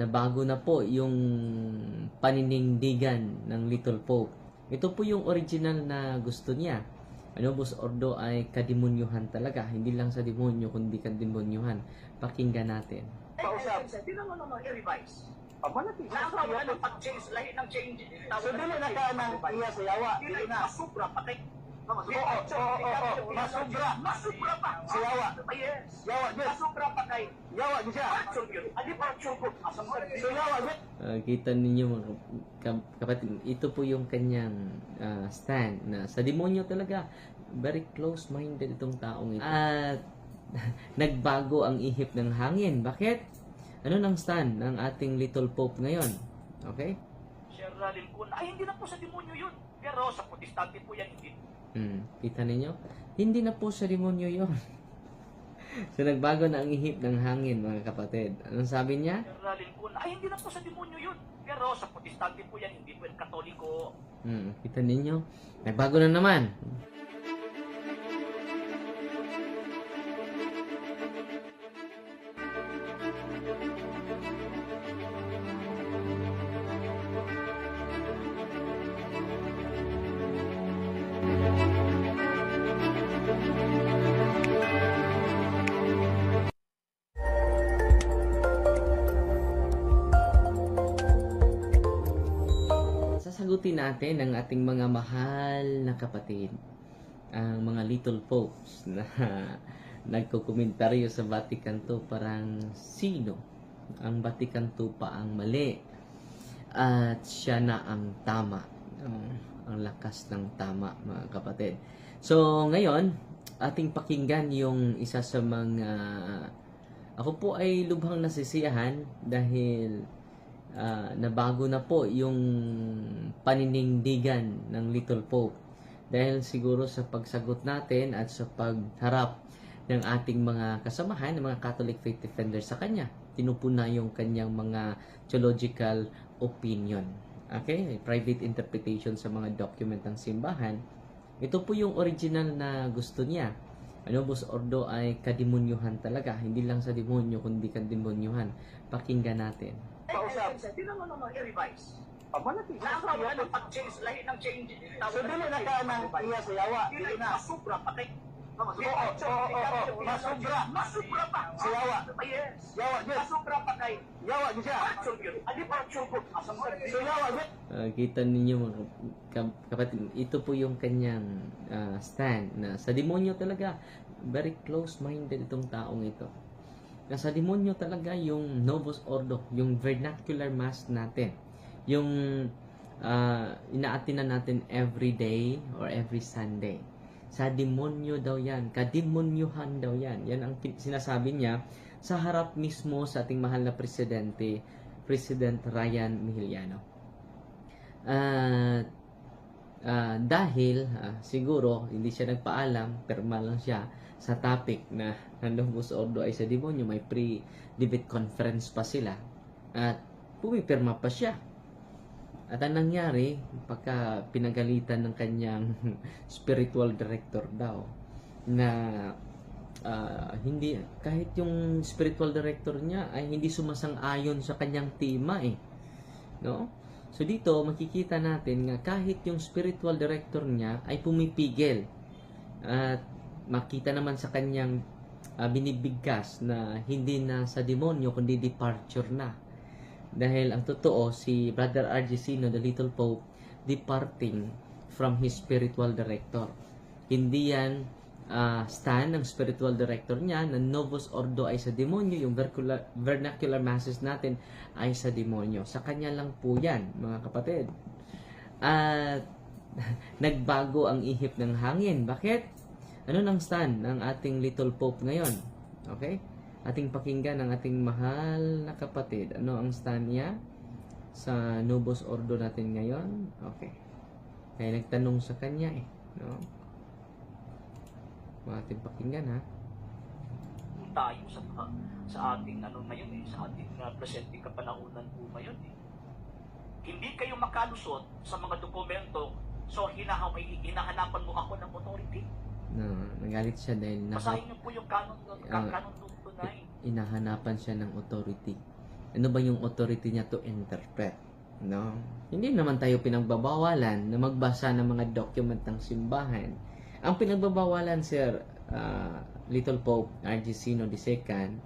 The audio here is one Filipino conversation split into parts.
nabago na po yung paninindigan ng Little Pope. Ito po yung original na gusto niya. Anubis Ordo ay kademonyuhan talaga. Hindi lang sa demonyo, kundi kademonyuhan. Pakinggan natin. Kausap. Hindi naman naman i-revise. Aba na tiyo. Nakaw na ng pag-change, lahi ng change. So dili na ka nang iya sa yawa, Dili na. na. Masubra pa kay. Oo, oo, oo. Masubra. Masubra pa. Sa yawa. Yes. Yawa di. Masubra pa kay. Yawa siya. Departure yun. Ah, departure ko. So yawa. Ah, kita ninyo mga kap- kapatid, ito po yung kanyang ah, stand na sa demonyo talaga. Very close-minded itong taong ito. At nagbago ang ihip ng hangin. Bakit? Ano nang stand ng ating little pope ngayon? Okay? Sir Lincoln, ay hindi na po sa demonyo yun. Pero sa protestante po yan, hindi. Hmm, kita ninyo? Hindi na po sa demonyo yon. so nagbago na ang ihip ng hangin mga kapatid. Anong sabi niya? Ay hindi na po sa demonyo yun. Pero sa protestante po yan, hindi po yan katoliko. Hmm, kita ninyo? Nagbago na naman. Natin ang ating mga mahal na kapatid, ang mga little popes na nagkukomentaryo sa Vatican II parang sino? Ang Vatican II pa ang mali at siya na ang tama ang, ang lakas ng tama mga kapatid. So ngayon ating pakinggan yung isa sa mga ako po ay lubhang nasisiyahan dahil ah, nabago na po yung paninindigan ng Little Pope. Dahil siguro sa pagsagot natin at sa pagharap ng ating mga kasamahan, ng mga Catholic Faith Defenders sa kanya. Tinupuna yung kanyang mga theological opinion. Okay? Private interpretation sa mga document ng simbahan. Ito po yung original na gusto niya. Anubis Ordo ay kademonyuhan talaga. Hindi lang sa demonyo, kundi kademonyuhan. Pakinggan natin. Kausap. Hindi naman naman i-revise. Aba na tiyo. Nakaw na ng pag-change, lahi ng change. So dili na ka nang iya sa yawa, Dili na. Masubra pa kay. Oo, oo, oo, oo. Masubra. Masubra pa. Sa yawa. Ah, Yes. Yawa di. Masubra pa kay. Yawa di siya. Departure yun. Ah, departure ko. Asa mo? So yawa di. Ah, kita ninyo mga kap- kapatid, ito po yung kanyang ah, stand na sa demonyo talaga. Very close-minded itong taong ito. Na sa demonyo talaga yung Novus Ordo, yung vernacular mass natin. Yung uh, inaatinan natin every day or every Sunday. Sa demonyo daw yan. Kademonyuhan daw yan. Yan ang sinasabi niya sa harap mismo sa ating mahal na presidente, President Ryan Mihiliano. At ah, dahil ah, siguro hindi siya nagpaalam, perma lang siya sa topic na nandong Bus Ordo ay sa demonyo, may pre-debate conference pa sila. At pumipirma pa siya. At ang nangyari, pagka pinagalitan ng kanyang spiritual director daw, na ah, hindi, kahit yung spiritual director niya ay hindi sumasang-ayon sa kanyang tema eh. No? So dito, makikita natin nga kahit yung spiritual director niya ay pumipigil. At makita naman sa kanyang ah, binibigkas na hindi na sa demonyo kundi departure na. Dahil ang totoo, si Brother R.G. The Little Pope, departing from his spiritual director. Hindi yan ah, stand ng spiritual director niya na Novus Ordo ay sa demonyo, yung vernacular, vernacular masses natin ay sa demonyo. Sa kanya lang po yan, mga kapatid. At nagbago ang ihip ng hangin. Bakit? Ano nang stand ng ating little pope ngayon? Okay? Ating pakinggan ang ating mahal na kapatid. Ano ang stand niya sa Novus Ordo natin ngayon? Okay. Kaya nagtanong sa kanya eh. No? Ating pakinggan ha. tayo sa sa ating ano ngayon eh, sa ating uh, presenting kapanahunan po ngayon eh. Hindi kayo makalusot sa mga dokumento so hinahaw, hinahanapan mo ako ng authority. Na, nagalit siya dahil Basahin naka, niyo po yung canon, Ah. canon 229. inahanapan siya ng authority. ano ba yung authority niya to interpret. No? Hindi naman tayo pinagbabawalan na magbasa ng mga document ng simbahan. Ang pinagbabawalan, Sir ah, Little Pope Argesino II,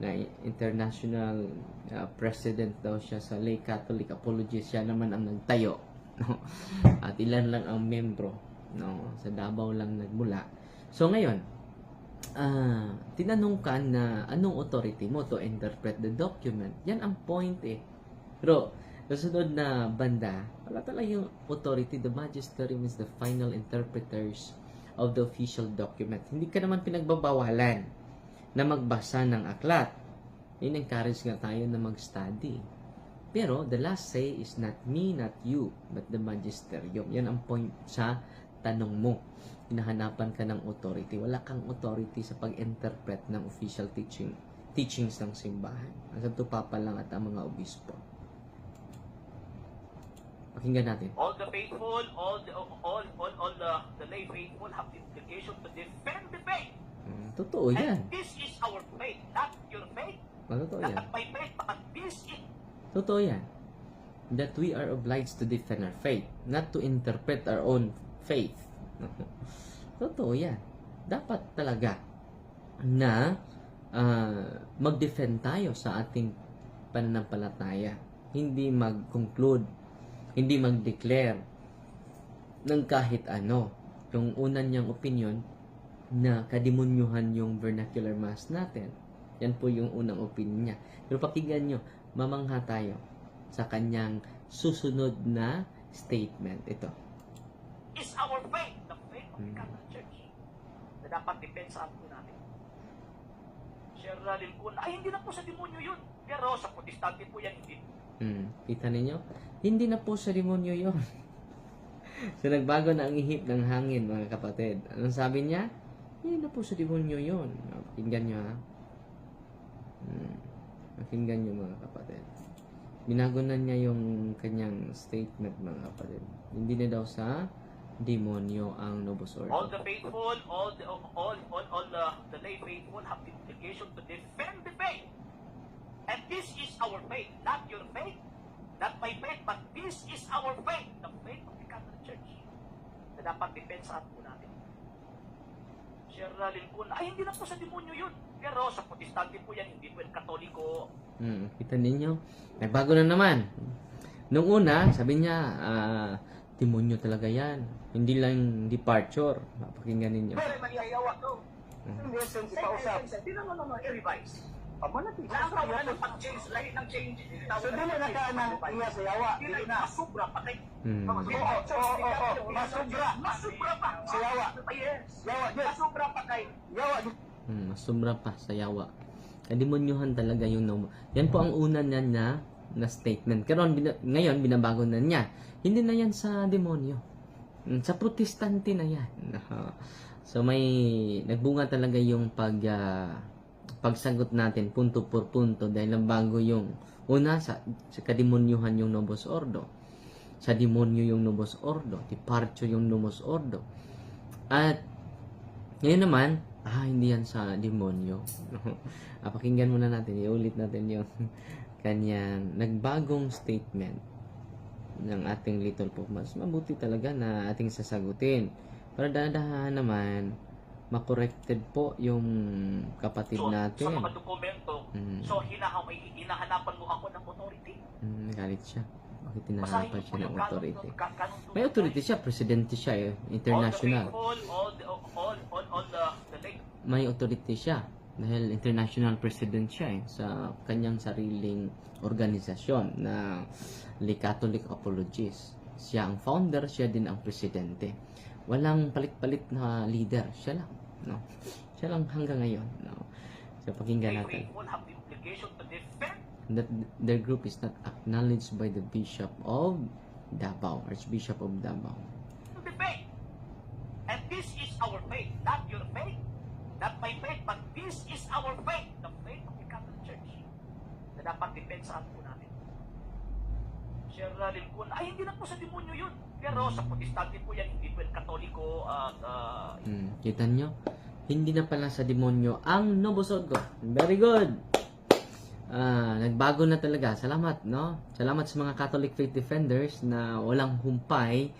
na international ah, president daw siya sa lay Catholic Apologist, siya naman ang nagtayo. No? At ilan lang ang membro. No? Sa Davao lang nagmula. So ngayon, ah, tinanong ka na anong authority mo to interpret the document. Yan ang point eh. Pero, sa sunod na banda, wala talaga yung authority. The magisterium is the final interpreters of the official document. Hindi ka naman pinagbabawalan na magbasa ng aklat. In-encourage nga tayo na mag-study. Pero, the last say is not me, not you, but the magisterium. Yan ang point sa tanong mo. Hinahanapan ka ng authority. Wala kang authority sa pag-interpret ng official teaching teachings ng simbahan. Ang Santo Papa lang at ang mga obispo. Pakinggan natin. All the faithful, all the all all all the, the lay faithful have the obligation to defend the faith. Mm, totoo yan. And this is our faith, not your faith, Ah, Totoo yan. not my faith, but this is Totoo yan. That we are obliged to defend our faith, not to interpret our own faith. Totoo yan. Dapat talaga na ah, mag-defend tayo sa ating pananampalataya. Hindi mag-conclude, hindi mag-declare ng kahit ano. Yung unan niyang opinion na kademonyuhan yung vernacular mass natin. Yan po yung unang opinion niya. Pero pakinggan nyo, mamangha tayo sa kanyang susunod na statement. Ito. is our faith, the faith of the Hmm. Catholic Church, na dapat depensahan po natin. Sir Limpun, ay hindi na po sa demonyo yun. Pero sa protestante po yan, hindi. Hmm, kita ninyo? Hindi na po sa demonyo yon. so nagbago na ang ihip ng hangin, mga kapatid. Anong sabi niya? Hindi na po sa demonyo yon. Pakinggan nyo ha. Hmm. Pakinggan nyo mga kapatid. Binago na niya yung kanyang statement mga kapatid. Hindi na daw sa demonyo ang Novus Ordo. All the faithful, all the all all all the, the lay faithful have the obligation to defend the faith. And this is our faith, not your faith, not my faith, but this is our faith, the faith of the Catholic Church, na dapat depensahan po natin. Sir Limpun, ay hindi na po sa demonyo yun. Pero sa protestante po yan, hindi po yan katoliko. Hmm, kita ninyo? Nagbago na naman. Nung una, sabi niya, ah, demonyo talaga yan. Hindi lang departure. Pakinggan ninyo. Pero maniyayawa to. Hindi yan si pausap. Hindi naman naman i-revise. Amo na ti. Lahat na ng pag-change, lahat ng change. So dili na ka nang iya sa yawa. Dili na. na. Masubra pa kay. Hmm. Oo, oo, oo. Masubra. Masubra pa. Sa yawa. Yes. Yawa, yes. Masubra pa kay. Yawa. Hmm, sumra pa sa yawa. Kademonyuhan talaga yung nom. Yan po ang una niya na, na statement. Karon bina- ngayon, binabago na niya. Hindi na yan sa demonyo. Hmm, Sa protestante na yan. So may nagbunga talaga yung pag ah, pagsagot natin punto por punto dahil ang bago yung una sa, sa kademonyuhan yung Novus Ordo. Sa demonyo yung Novus Ordo. Departure yung Novus Ordo. At ngayon naman, ah, hindi yan sa demonyo. ah, pakinggan muna natin, iulit natin yung kanyang nagbagong statement ng ating Little Pope. Mas mabuti talaga na ating sasagutin. Para dadahan naman, makorrected po yung kapatid So, sa natin. mga dokumento, Mm, so hinahaw, hinahanapan mo ako ng authority. mm, nagalit siya. Bakit po siya ng authority? May authority siya, presidente siya eh, international. All the faithful, all the, all, all, all the, the lay may authority siya dahil international president siya eh, sa kanyang sariling organisasyon na Le Catholic Apologists. Siya ang founder, siya din ang presidente. Walang palit-palit na leader, siya lang. No? Siya lang hanggang ngayon. No? So pakinggan natin. That their group is not acknowledged by the Bishop of Davao, Archbishop of Davao. And this is our faith, not your faith, not my faith, but this is our faith, the faith of the Catholic Church, na dapat depensahan po. Sir Limpun, ay hindi na po sa demonyo yun. Pero sa protestante po yan, hindi po yan katoliko at ah, Hmm, kita nyo? Hindi na pala sa demonyo ang Novus Ordo. Very good! ah, nagbago na talaga. Salamat, no? Salamat sa mga Catholic faith defenders na walang humpay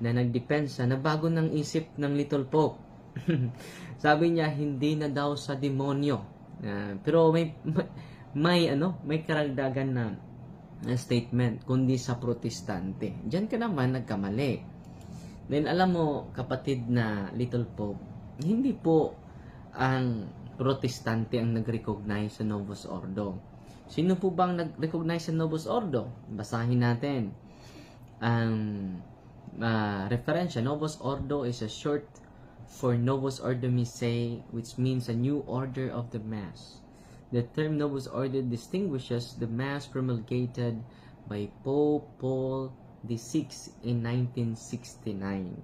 na nagdepensa na bago ng isip ng Little Pope. Sabi niya hindi na daw sa demonyo. Ah, pero may, may may ano, may karagdagan na na statement kundi sa protestante. Diyan ka naman nagkamali. Then alam mo kapatid na Little Pope, hindi po ang protestante ang nag-recognize sa Novus Ordo. Sino po bang nag-recognize sa Novus Ordo? Basahin natin. Ang uh, referensya, Novus Ordo is a short for Novus Ordo Missae, which means a new order of the Mass. The term Novus Ordo distinguishes the Mass promulgated by Pope Paul VI in 1969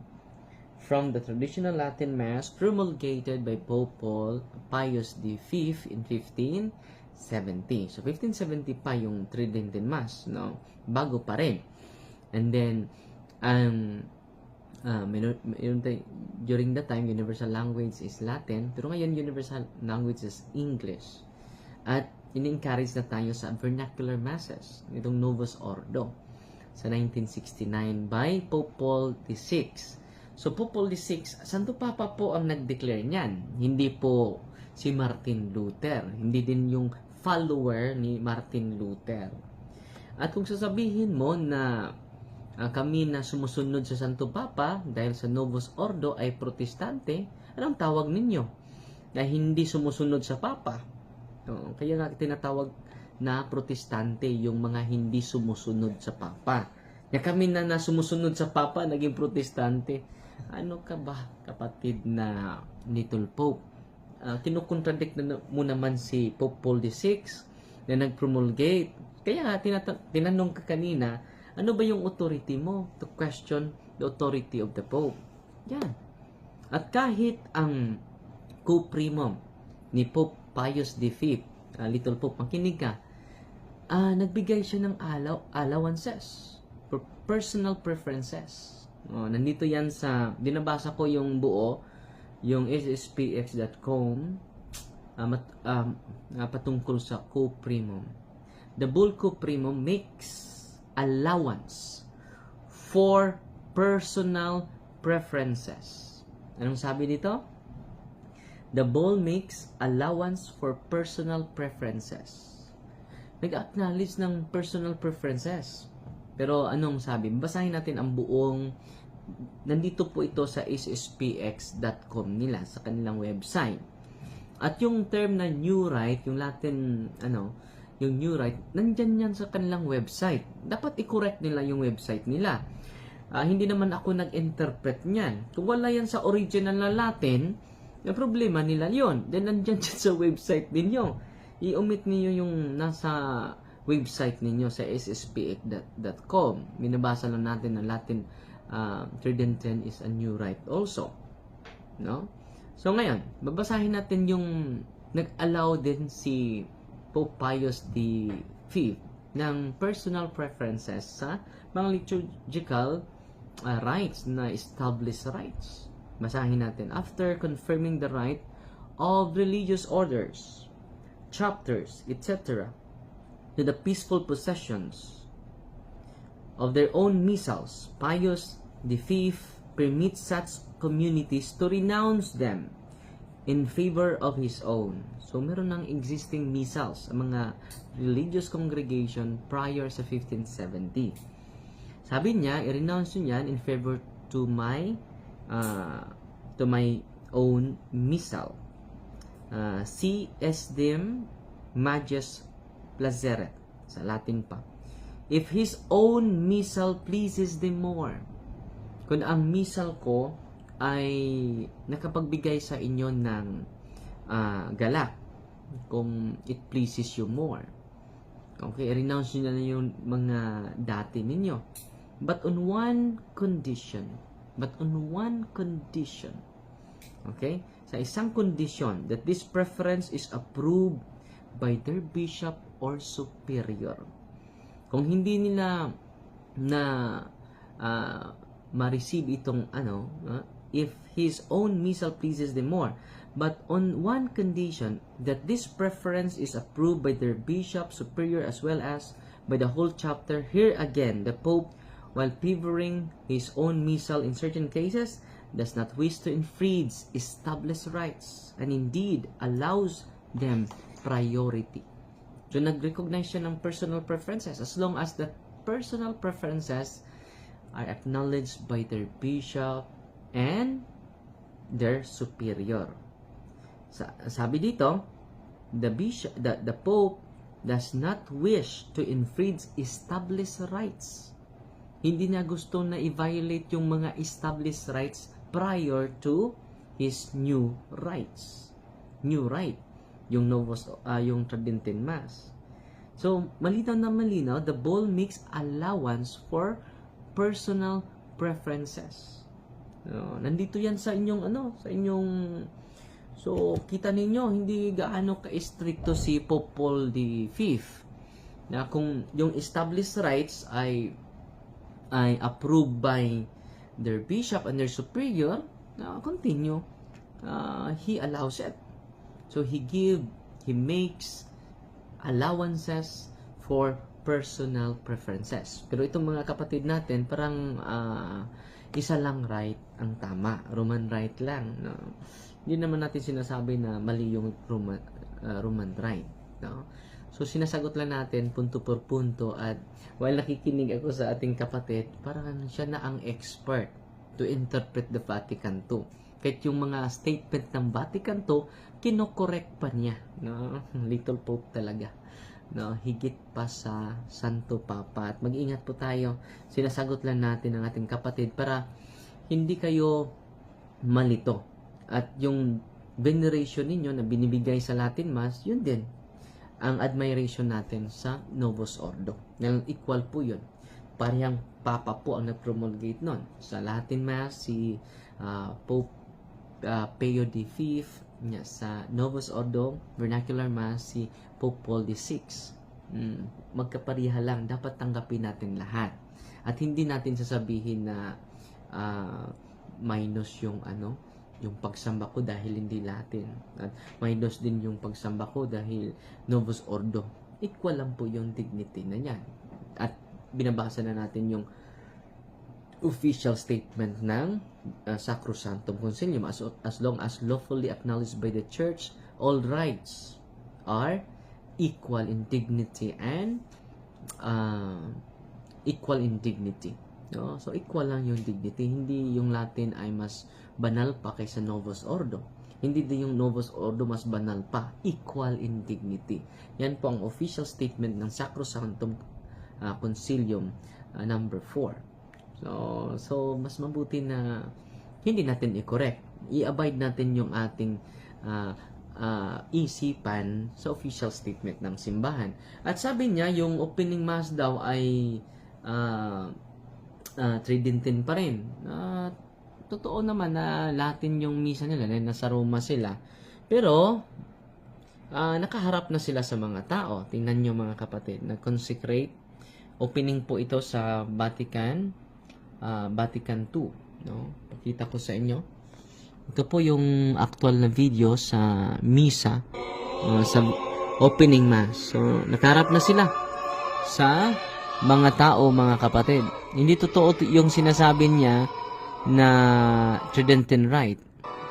from the traditional Latin Mass promulgated by Pope Paul Pius V in 1570. So 1570 pa yung Tridentine Mass, no? Bago pa rin. And then um uh, during that time universal language is Latin, pero ngayon universal language is English. At in-encourage na tayo sa vernacular masses, itong Novus Ordo sa 1969 by Pope Paul VI. So, Pope Paul VI, Santo Papa po ang nag-declare niyan. Hindi po si Martin Luther. Hindi din yung follower ni Martin Luther. At kung sasabihin mo na ah, kami na sumusunod sa Santo Papa dahil sa Novus Ordo ay protestante, anong tawag ninyo? Na hindi sumusunod sa Papa. Oo, kaya nga tinatawag na protestante yung mga hindi sumusunod sa Papa. Na kami na na sumusunod sa Papa, naging protestante. Ano ka ba, kapatid na Little Pope? Uh, kinukontradict na mo naman si Pope Paul VI na nag-promulgate. Kaya tinata- tinanong ka kanina, ano ba yung authority mo to question the authority of the Pope? Yan. At kahit ang co-primum ni Pope Pius V, uh, Little Pope, makinig ka, ah nagbigay siya ng alaw, allowances personal preferences. Oh, nandito yan sa, dinabasa ko yung buo, yung sspx.com, ah, mat, um, ah, patungkol sa co-primum. The bull co-primum makes allowance for personal preferences. Anong sabi dito? The bull makes allowance for personal preferences. Nag-acknowledge ng personal preferences. Pero anong sabi? Basahin natin ang buong nandito po ito sa sspx.com nila sa kanilang website. At yung term na new right, yung Latin ano, yung new right, nandyan yan sa kanilang website. Dapat i-correct nila yung website nila. Ah, hindi naman ako nag-interpret niyan. Kung wala yan sa original na Latin, na problema nila yon. Then nandyan dyan sa website ninyo. I-omit niyo yung nasa website ninyo sa sspx.com. Minabasa lang natin na Latin uh, Tridentine is a new right also. No? So ngayon, babasahin natin yung nag-allow din si Pope Pius V ng personal preferences sa mga liturgical uh, rights na established rights. Basahin natin. After confirming the right of religious orders, chapters, etc., to the peaceful possessions of their own missals, Pius V permits such communities to renounce them in favor of his own. So, meron ng existing missals sa mga religious congregation prior sa 1570. Sabi niya, i-renounce niya yan in favor to my uh, to my own missal. Uh, si esdem majes placeret sa Latin pa. If his own missal pleases them more. Kung ang missal ko ay nakapagbigay sa inyo ng uh, galak, kung it pleases you more. Okay, renounce nyo na yung mga dati ninyo. But on one condition, but on one condition, okay, sa isang condition that this preference is approved by their bishop or superior. Kung hindi nila na uh, ma-receive itong ano, uh, if his own missal pleases them more, but on one condition that this preference is approved by their bishop superior as well as by the whole chapter. Here again, the Pope, while favoring his own missal in certain cases, does not wish to infringe established rights and indeed allows them priority. So nag-recognize siya ng personal preferences as long as the personal preferences are acknowledged by their bishop and their superior. Sa- sabi dito, the bishop, the, the pope does not wish to infringe established rights. Hindi niya gusto na i-violate yung mga established rights prior to his new rights. New right. Yung Novus, ah, yung Tridentine Mass. So, malinaw na malinaw, the bull makes allowance for personal preferences. No, nandito yan sa inyong ano, sa inyong So, kita ninyo, hindi gaano ka-stricto si Pope Paul V. Na kung yung established rights ay ay approved by their bishop and their superior, na continue, uh, he allows it. So, he give, he makes allowances for personal preferences. Pero itong mga kapatid natin, parang ah, isa lang right ang tama. Roman right lang. No? Hindi naman natin sinasabi na mali yung Roman, ah, Roman right. No? So, sinasagot lang natin punto por punto at while nakikinig ako sa ating kapatid, parang siya na ang expert to interpret the Vatican II. Kahit yung mga statement ng Vatican II, kinokorek pa niya. No? Little Pope talaga. No? Higit pa sa Santo Papa. At mag-ingat po tayo. Sinasagot lang natin ang ating kapatid para hindi kayo malito. At yung veneration ninyo na binibigay sa Latin Mass, yun din ang admiration natin sa Novus Ordo. Dahil equal po yun. Parehang Papa po ang nag-promulgate nun. Sa Latin Mass, si ah, Pope ah, Pio V, niya, sa Novus Ordo Vernacular Mass, si Pope Paul VI. Mm, magkapariha lang. Dapat tanggapin natin lahat. At hindi natin sasabihin na ah, minus yung ano, yung pagsamba ko dahil hindi Latin. At minus din yung pagsamba ko dahil Novus Ordo. Equal lang po yung dignity na yan. At binabasa na natin yung official statement ng uh, Sacrosanctum Concilium as, as long as lawfully acknowledged by the Church, all rights are equal in dignity and uh, equal in dignity. No? So, equal lang yung dignity. Hindi yung Latin ay mas banal pa kaysa Novus Ordo. Hindi din yung Novus Ordo mas banal pa. Equal in dignity. Yan po ang official statement ng Sacrosanctum uh, Concilium uh, number 4. So, so, mas mabuti na hindi natin i-correct. I-abide natin yung ating uh, uh, isipan sa official statement ng simbahan. At sabi niya, yung opening mass daw ay uh, uh, Tridentine pa rin. Uh, totoo naman na Latin yung misa nila, dahil nasa Roma sila. Pero, ah, nakaharap na sila sa mga tao. Tingnan nyo mga kapatid, nag-consecrate. Opening po ito sa Vatican, ah, Vatican II. No? Pakita ko sa inyo. Ito po yung actual na video sa misa, ah, sa opening mass. So, nakaharap na sila sa mga tao, mga kapatid. Hindi totoo yung sinasabi niya na Tridentine Rite.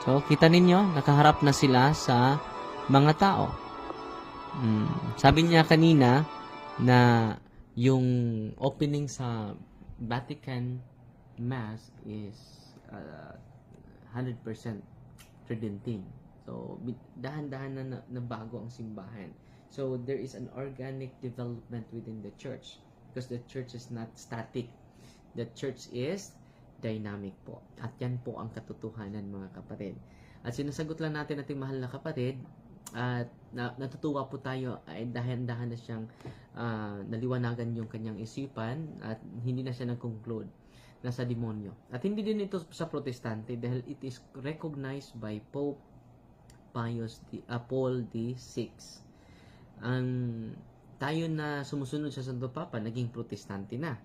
So, kita ninyo, nakaharap na sila sa mga tao. Mm, sabi niya kanina na yung opening sa Vatican Mass is uh, 100% Tridentine. So, dahan-dahan na, na bago ang simbahan. So, there is an organic development within the church because the church is not static. The church is dynamic po. At yan po ang katotohanan mga kapatid. At sinasagot lang natin ating mahal na kapatid at na, natutuwa po tayo ay dahan-dahan na siyang ah, naliwanagan yung kanyang isipan at hindi na siya nag-conclude na sa demonyo. At hindi din ito sa protestante dahil it is recognized by Pope Pius the uh, Paul VI. Ang tayo na sumusunod sa Santo Papa naging protestante na.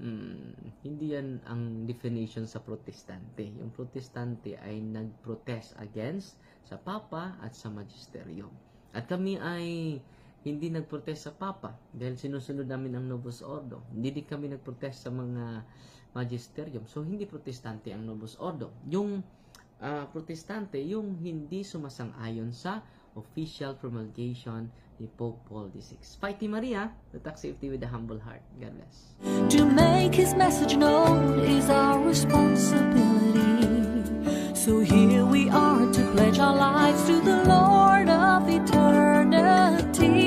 mm, hindi yan ang definition sa protestante. Yung protestante ay nagprotest against sa papa at sa magisterium. At kami ay hindi nagprotest sa papa dahil sinusunod namin ang Novus Ordo. Hindi din kami nagprotest sa mga magisterium. So, hindi protestante ang Novus Ordo. Yung ah, protestante, yung hindi sumasang-ayon sa official promulgation ni Pope Paul VI. Fighty Maria, the Talk Safety with a Humble Heart. God bless. To make his message known is our responsibility. So here we are to pledge our lives to the Lord of eternity.